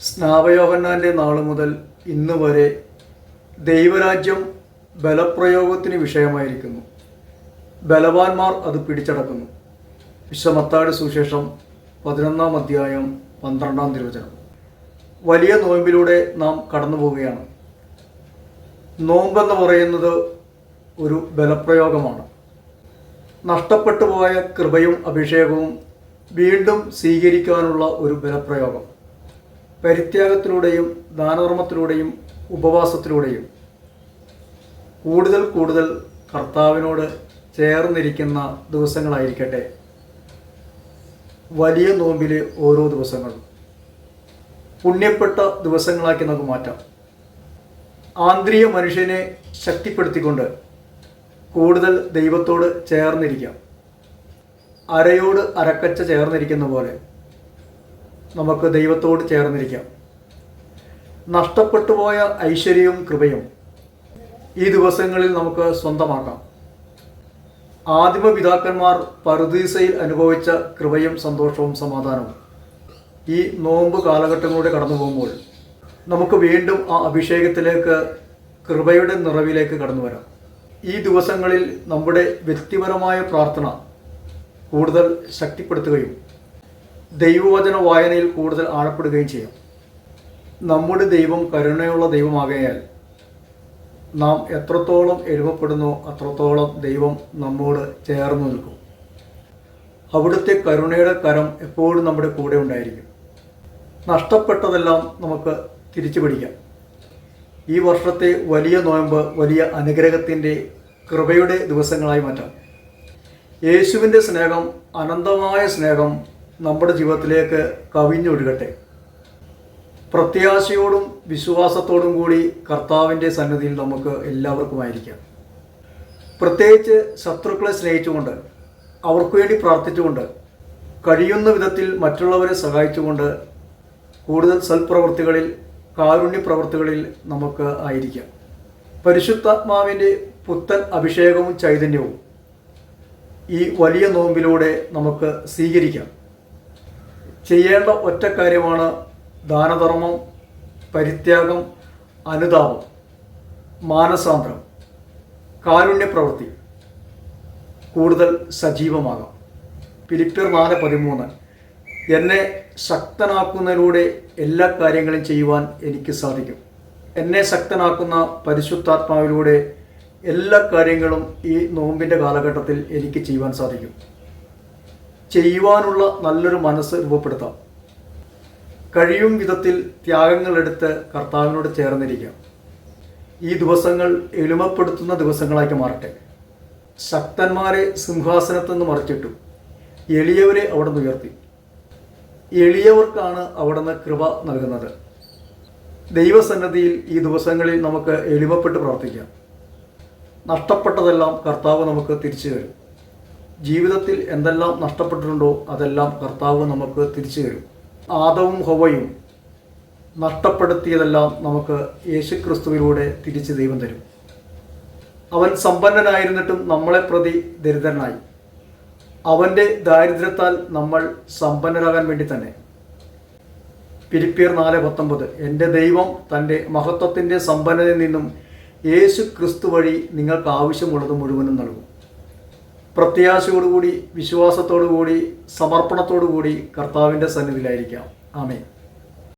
സ്നാപയോഹന്നാന്റെ നാൾ മുതൽ ഇന്ന് വരെ ദൈവരാജ്യം ബലപ്രയോഗത്തിന് വിഷയമായിരിക്കുന്നു. ബലവാന്മാർ അത് പിടിച്ചടക്കുന്നു. വിശ്വമത്താട് സുശേഷം പതിനൊന്നാം അധ്യായം പന്ത്രണ്ടാം തിരുവചനം. വലിയ നോയമ്പിലൂടെ നാം കടന്നു പോവുകയാണ് നോമ്പെന്ന് പറയുന്നത് ഒരു ബലപ്രയോഗമാണ്. നഷ്ടപ്പെട്ടു പോയ കൃപയും അഭിഷേകവും വീണ്ടും സ്വീകരിക്കാനുള്ള ഒരു ബലപ്രയോഗം. പരിത്യാഗത്തിലൂടെയും ദാനധർമ്മത്തിലൂടെയും ഉപവാസത്തിലൂടെയും കൂടുതൽ കൂടുതൽ കർത്താവിനോട് ചേർന്നിരിക്കുന്ന ദിവസങ്ങളായിരിക്കട്ടെ. വലിയ നോമ്പിലെ ഓരോ ദിവസങ്ങളും പുണ്യപ്പെട്ട ദിവസങ്ങളാക്കി നമുക്ക് മാറ്റാം. ആന്തരിക മനുഷ്യനെ ശക്തിപ്പെടുത്തിക്കൊണ്ട് കൂടുതൽ ദൈവത്തോട് ചേർന്നിരിക്കാം. അരയോട് അരക്കച്ച ചേർന്നിരിക്കുന്ന പോലെ നമുക്ക് ദൈവത്തോട് ചേർന്നിരിക്കാം. നഷ്ടപ്പെട്ടു പോയ ഐശ്വര്യവും കൃപയും ഈ ദിവസങ്ങളിൽ നമുക്ക് സ്വന്തമാക്കാം. ആദിമ പിതാക്കന്മാർ പറുദീസയിൽ അനുഭവിച്ച കൃപയും സന്തോഷവും സമാധാനവും ഈ നോമ്പ് കാലഘട്ടങ്ങളിലൂടെ കടന്നു പോകുമ്പോൾ നമുക്ക് വീണ്ടും ആ അഭിഷേകത്തിലേക്ക് കൃപയുടെ നിറവിലേക്ക് കടന്നു വരാം. ഈ ദിവസങ്ങളിൽ നമ്മുടെ വ്യക്തിപരമായ പ്രാർത്ഥന കൂടുതൽ ശക്തിപ്പെടുത്തുകയും ദൈവവചന വായനയിൽ കൂടുതൽ ആഴപ്പെടുകയും ചെയ്യും. നമ്മുടെ ദൈവം കരുണയുള്ള ദൈവമാകയാൽ നാം എത്രത്തോളം എരുമപ്പെടുന്നോ അത്രത്തോളം ദൈവം നമ്മോട് ചേർന്നു നിൽക്കും. അവിടുത്തെ കരുണയുടെ കരം എപ്പോഴും നമ്മുടെ കൂടെ ഉണ്ടായിരിക്കും. നഷ്ടപ്പെട്ടതെല്ലാം നമുക്ക് തിരിച്ചു പിടിക്കാം. ഈ വർഷത്തെ വലിയ നോയമ്പ് വലിയ അനുഗ്രഹത്തിന്റെ കൃപയുടെ ദിവസങ്ങളായി മാറ്റാം. യേശുവിന്റെ സ്നേഹം അനന്തമായ സ്നേഹം നമ്മുടെ ജീവിതത്തിലേക്ക് കവിഞ്ഞൊഴുകട്ടെ. പ്രത്യാശയോടും വിശ്വാസത്തോടും കൂടി കർത്താവിന്റെ സന്നിധിയിൽ നമുക്ക് എല്ലാവർക്കുമായിരിക്കാം. പ്രത്യേകിച്ച് ശത്രുക്കളെ സ്നേഹിച്ചുകൊണ്ട് അവർക്ക് വേണ്ടി പ്രാർത്ഥിച്ചുകൊണ്ട് കഴിയുന്ന വിധത്തിൽ മറ്റുള്ളവരെ സഹായിച്ചുകൊണ്ട് കൂടുതൽ സൽപ്രവൃത്തികളിൽ കാരുണ്യ പ്രവൃത്തികളിൽ നമുക്ക് ആയിരിക്കാം. പരിശുദ്ധാത്മാവിന്റെ പുത്തൻ അഭിഷേകവും ചൈതന്യവും ഈ വലിയ നോമ്പിലൂടെ നമുക്ക് സ്വീകരിക്കാം. ചെയ്യേണ്ട ഒറ്റ കാര്യമാണ് ദാനധർമ്മം പരിത്യാഗം അനുതാപം മാനസാന്തരം കാരുണ്യ പ്രവൃത്തി. കൂടുതൽ സജീവമാകാം. ഫിലിപ്പിയർ നാല് പതിമൂന്ന് എന്നെ ശക്തനാക്കുന്നതിലൂടെ എല്ലാ കാര്യങ്ങളും ചെയ്യുവാൻ എനിക്ക് സാധിക്കും. എന്നെ ശക്തനാക്കുന്ന പരിശുദ്ധാത്മാവിലൂടെ എല്ലാ കാര്യങ്ങളും ഈ നോമ്പിന്റെ കാലഘട്ടത്തിൽ എനിക്ക് ചെയ്യുവാൻ സാധിക്കും. ചെയ്യുവാനുള്ള നല്ലൊരു മനസ്സ് രൂപപ്പെടുത്താം. കഴിയും വിധത്തിൽ ത്യാഗങ്ങളെടുത്ത് കർത്താവിനോട് ചേർന്നിരിക്കാം. ഈ ദിവസങ്ങൾ എളിമപ്പെടുത്തുന്ന ദിവസങ്ങളാക്കി മാറട്ടെ. ശക്തന്മാരെ സിംഹാസനത്തു നിന്ന് മറിച്ചിട്ടു. എളിയവരെ അവിടെ നിന്ന് ഉയർത്തി. എളിയവർക്കാണ് അവിടുന്ന് കൃപ നൽകുന്നത്. ദൈവസന്നദ്ധിയിൽ ഈ ദിവസങ്ങളിൽ നമുക്ക് എളിമപ്പെട്ട് പ്രവർത്തിക്കാം. നഷ്ടപ്പെട്ടതെല്ലാം കർത്താവ് നമുക്ക് തിരിച്ചു തരും. ജീവിതത്തിൽ എന്തെല്ലാം നഷ്ടപ്പെട്ടിട്ടുണ്ടോ അതെല്ലാം കർത്താവ് നമുക്ക് തിരിച്ചു തരും. ആദവും ഹൊവയും നഷ്ടപ്പെടുത്തിയതെല്ലാം നമുക്ക് യേശുക്രിസ്തുവിലൂടെ തിരിച്ച് ദൈവം തരും. അവൻ സമ്പന്നനായിരുന്നിട്ടും നമ്മളെ പ്രതി ദരിദ്രനായി. അവന്റെ ദാരിദ്ര്യത്താൽ നമ്മൾ സമ്പന്നരാകാൻ വേണ്ടി തന്നെ. പിരിപ്പിയർ നാല് പത്തൊമ്പത് എന്റെ ദൈവം തന്റെ മഹത്വത്തിന്റെ സമ്പന്നതയിൽ നിന്നും യേശു ക്രിസ്തു വഴി നിങ്ങൾക്ക് ആവശ്യമുള്ളത് മുഴുവനും നൽകും. പ്രത്യാശയോടുകൂടി വിശ്വാസത്തോടുകൂടി സമർപ്പണത്തോടുകൂടി കർത്താവിന്റെ സന്നിധിയിലായിരിക്കാം. ആമേ